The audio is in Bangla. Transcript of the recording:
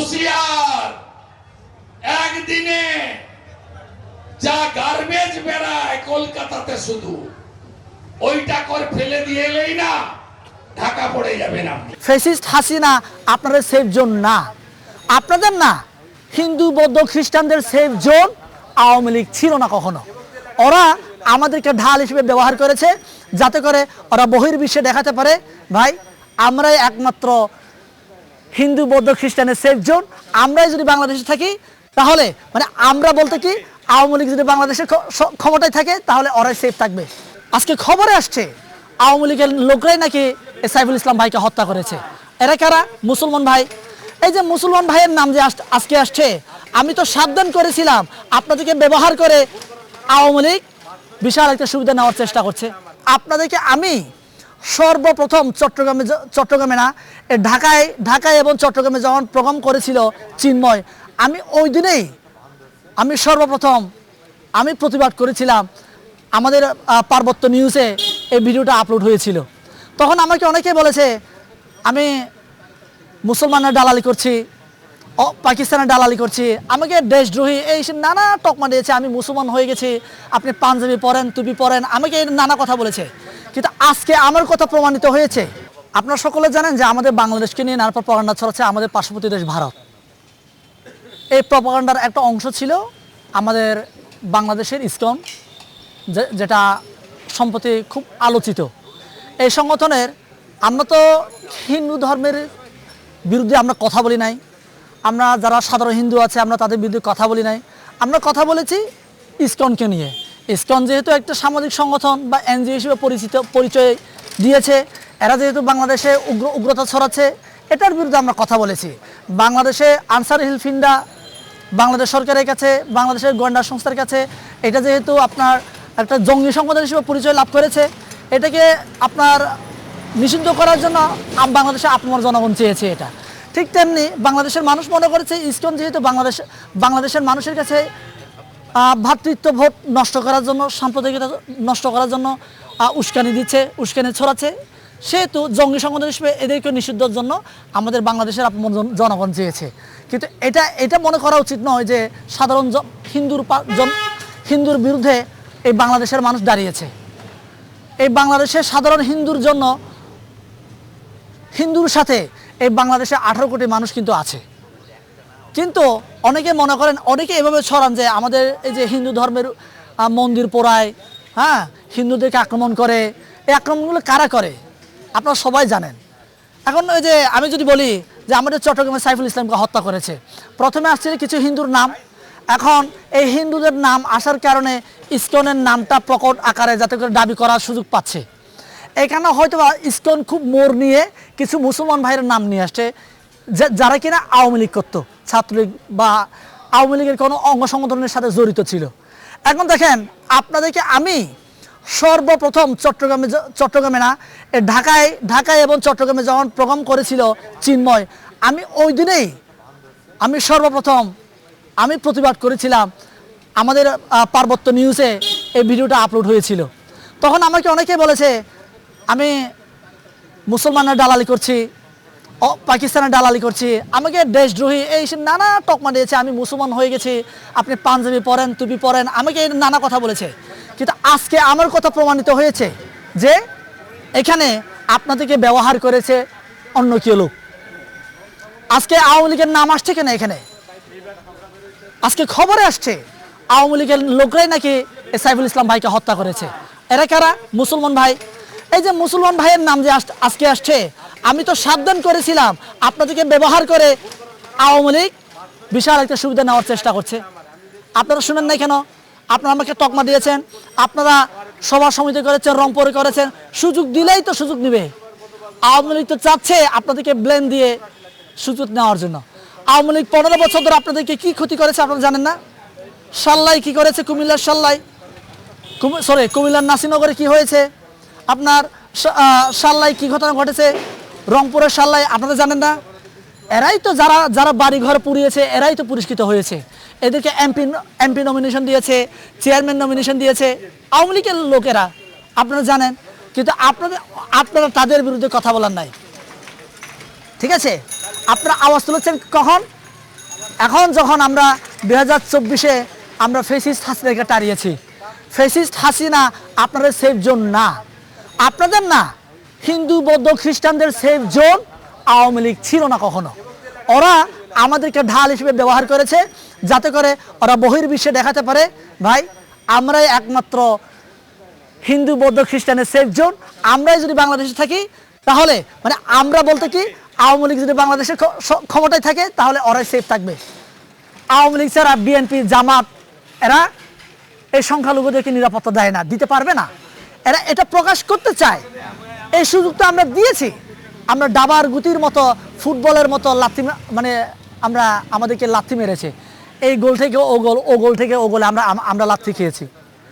হুঁশিয়ার। একদিনে যা গার্বেজ বেড়ায় কলকাতাতে শুধু, ওইটা ফেলে দিয়ে এলেই না, ঢাকা পড়ে যাবেন আপনি। ফেসিস্ট হাসিনা আপনাদের সেফ জোন না। আপনাদের না, হিন্দু, বৌদ্ধ, খ্রিস্টানদের সেফ জোন আওয়ামী লীগ ছিল না কখনো। ওরা আমাদেরকে ঢাল হিসেবে ব্যবহার করেছে, যাতে করে ওরা বহির্বিশ্বে দেখাতে পারে। ভাই, আমরাই একমাত্র হিন্দু, বৌদ্ধ, খ্রিস্টানের সেফ জোন আমরাই যদি বাংলাদেশে থাকি, তাহলে মানে আমরা বলতে কি, আওয়ামী লীগ যদি বাংলাদেশের ক্ষমতায় থাকে, তাহলে ওরাই সেফ থাকবে। আজকে খবরে আসছে, আওয়ামী লীগের লোকরাই নাকি সাইফুল ইসলাম ভাইকে হত্যা করেছে। এরা কারা? মুসলমান ভাই। এই যে মুসলমান ভাইয়ের নাম যে আজকে আসছে, আমি তো সাবধান করেছিলাম, আপনাদেরকে ব্যবহার করে আওয়ামী লীগ বিশাল একটা সুবিধা নেওয়ার চেষ্টা করছে। আপনাদেরকে আমি সর্বপ্রথম চট্টগ্রামে চট্টগ্রামে না ঢাকায় ঢাকায় এবং চট্টগ্রামে যখন প্রোগ্রাম করেছিল চিন্ময়, আমি ওই দিনেই আমি সর্বপ্রথম আমি প্রতিবাদ করেছিলাম আমাদের পার্বত্য নিউজে এই ভিডিওটা আপলোড হয়েছিল। তখন আমাকে অনেকে বলেছে, আমি মুসলমানের দালালি করছি পাকিস্তানের দালালি করছি, আমাকে দেশদ্রোহী, এই নানা টকমা দিয়েছে, আমি মুসলমান হয়ে গেছি, আপনি পাঞ্জাবি পরেন, টুপি পরেন, আমাকে নানা কথা বলেছে। কিন্তু আজকে আমার কথা প্রমাণিত হয়েছে। আপনারা সকলে জানেন যে আমাদের বাংলাদেশকে নিয়ে নানা প্রপাগান্ডা ছড়াচ্ছে আমাদের পার্শ্ববর্তী দেশ ভারত। এই প্রপাগান্ডার একটা অংশ ছিল আমাদের বাংলাদেশের ইসকন যেটা সম্প্রতি খুব আলোচিত। এই সংগঠনের আমরা তো হিন্দু ধর্মের বিরুদ্ধে আমরা কথা বলি নাই। আমরা যারা সাধারণ হিন্দু আছে, আমরা তাদের বিরুদ্ধে কথা বলি নাই। আমরা কথা বলেছি ইসকনকে নিয়ে। ইসকন যেহেতু একটা সামাজিক সংগঠন বা এনজিও হিসেবে পরিচিত, পরিচয় দিয়েছে, এরা যেহেতু বাংলাদেশে উগ্র, উগ্রতা ছড়াচ্ছে, এটার বিরুদ্ধে আমরা কথা বলেছি। বাংলাদেশে আনসার হিলফিন্ডা বাংলাদেশ সরকারের কাছে, বাংলাদেশের গোয়েন্দা সংস্থার কাছে, এটা যেহেতু আপনার একটা জঙ্গি সংগঠন হিসেবে পরিচয় লাভ করেছে, এটাকে আপনার নিষিদ্ধ করার জন্য বাংলাদেশে আপনার জনগণ চেয়েছে এটা। ঠিক তেমনি বাংলাদেশের মানুষ মনে করেছে, ইসকন যেহেতু বাংলাদেশ, বাংলাদেশের মানুষের কাছে আহ, ভ্রাতৃত্ব ভোট নষ্ট করার জন্য সাম্প্রদায়িকতা নষ্ট করার জন্য উস্কানি দিচ্ছে উস্কানি ছড়াচ্ছে। সেহেতু জঙ্গি সংগঠন হিসেবে এদেরকে নিষিদ্ধর জন্য আমাদের বাংলাদেশের আপন জনগণ চেয়েছে। কিন্তু এটা এটা মনে করা উচিত নয় যে সাধারণ হিন্দুর হিন্দুর বিরুদ্ধে এই বাংলাদেশের মানুষ দাঁড়িয়েছে। এই বাংলাদেশের সাধারণ হিন্দুর জন্য হিন্দুর সাথে এই বাংলাদেশে আঠারো কোটি মানুষ কিন্তু আছে। কিন্তু অনেকে মনে করেন, অনেকে এভাবে ছড়ান যে আমাদের এই যে হিন্দু ধর্মের মন্দির পোড়ায় হ্যাঁ? হিন্দুদেরকে আক্রমণ করে। এই আক্রমণগুলো কারা করে? আপনারা সবাই জানেন। এখন ওই যে আমি যদি বলি যে আমাদের চট্টগ্রামে সাইফুল ইসলামকে হত্যা করেছে, প্রথমে আসছিল কিছু হিন্দুর নাম। এখন এই হিন্দুদের নাম আসার কারণে ইসকনের নামটা প্রকট আকারে যাতে করে দাবি করার সুযোগ পাচ্ছে। এখানে হয়তো ইসকন খুব মোর নিয়ে কিছু মুসলমান ভাইয়ের নাম নিয়ে আসছে। যারা কিনা আওয়ামী লীগ করতো, ছাত্রলীগ বা আওয়ামী লীগের কোনো অঙ্গ সংগঠনের সাথে জড়িত ছিল। এখন দেখেন, আপনাদেরকে আমি সর্বপ্রথম চট্টগ্রামে চট্টগ্রামে না, এ ঢাকায় ঢাকায় এবং চট্টগ্রামে যখন প্রোগ্রাম করেছিল চিন্ময়, আমি ওই দিনেই আমি সর্বপ্রথম আমি প্রতিবাদ করেছিলাম আমাদের পার্বত্য নিউজে এই ভিডিওটা আপলোড হয়েছিল। তখন আমাকে অনেকে বলেছে, আমি মুসলমানের দালালি করছি ও পাকিস্তানের দালালি করছি। আমাকে দেশদ্রোহী, এই নানা টকমা দিয়েছে, আমি মুসলমান হয়ে গেছি, আপনি পাঞ্জাবি পরেন, টুপি পরেন, আমাকে নানা কথা বলেছে। কিন্তু আজকে আমার কথা প্রমাণিত হয়েছে যে এখানে আপনাদেরকে ব্যবহার করেছে অন্য কেউ লোক। আজকে আওয়ামী লীগের নাম আসছে কেন এখানে? আজকে খবরে আসছে, আওয়ামী লীগের লোকরাই নাকি সাইফুল ইসলাম ভাইকে হত্যা করেছে। এরা কারা? মুসলমান ভাই। এই যে মুসলমান ভাইয়ের নাম যে আজকে আসছে আমি তো সাবধান করেছিলাম। আপনাদেরকে ব্যবহার করে আওয়ামী লীগ বিশাল একটা সুবিধা নেওয়ার চেষ্টা করছে। আপনারা শুনেন নাই কেন? আপনারা আমাকে তকমা দিয়েছেন। আপনারা সভা সমিতি করেছেন, রংপুরে করেছেন। সুযোগ দিলেই তো সুযোগ নেবে। আওয়ামী লীগ তো চাচ্ছে আপনাদেরকে ব্লেম দিয়ে সুযোগ নেওয়ার জন্য। আওয়ামী লীগ পনেরো বছর ধরে আপনাদেরকে কি ক্ষতি করেছে আপনারা জানেন না? সাল্লাই কি করেছে? কুমিল্লার সাল্লাই। সরি কুমিল্লার নাসিনগরে কি হয়েছে? আপনার সাল্লাই কি ঘটনা ঘটেছে? রংপুরের সাল্লাই আপনারা জানেন না? এরাই তো যারা যারা বাড়িঘর পুড়িয়েছে, এরাই তো পুরস্কৃত হয়েছে। এদেরকে এমপি এমপি নমিনেশন দিয়েছে চেয়ারম্যান নমিনেশন দিয়েছে, আওয়ামী লীগের লোকেরা, আপনারা জানেন? কিন্তু আপনাদের, আপনারা তাদের বিরুদ্ধে কথা বলার নাই। ঠিক আছে? আপনারা আওয়াজ তুলেছেন কখন? এখন যখন আমরা দু হাজার চব্বিশে আমরা ফেসিস্ট হাসিনাকে তাড়িয়েছি। ফেসিস্ট হাসিনা আপনাদের সেফ জোন না। আপনাদের না। হিন্দু, বৌদ্ধ, খ্রিস্টানদের সেফ জোন আওয়ামী লীগ ছিল না কখনো। ওরা আমাদেরকে ঢাল হিসেবে ব্যবহার করেছে যাতে করে ওরা বহির্বিশ্বে দেখাতে পারে, ভাই, আমরাই একমাত্র হিন্দু, বৌদ্ধ, খ্রিস্টানের সেফ জোন আমরাই যদি বাংলাদেশে থাকি, তাহলে মানে আমরা বলতে কি, আওয়ামী লীগ যদি বাংলাদেশের ক্ষমতায় থাকে, তাহলে ওরাই সেফ থাকবে। আওয়ামী লীগ ছাড়া বিএনপি, জামাত, এরা এই সংখ্যালঘুদেরকে নিরাপত্তা দেয় না, দিতে পারবে না। এরা এটা প্রকাশ করতে চায়। এই সুযোগটা আমরা দিয়েছি। আমরা ডাবার গুতির মতো, ফুটবলের মতো লাথি মানে আমরা আমাদেরকে লাথি মেরেছে। এই গোল থেকে ও গোল ও গোল থেকে ও গোলে আমরা আমরা লাথি খেয়েছি।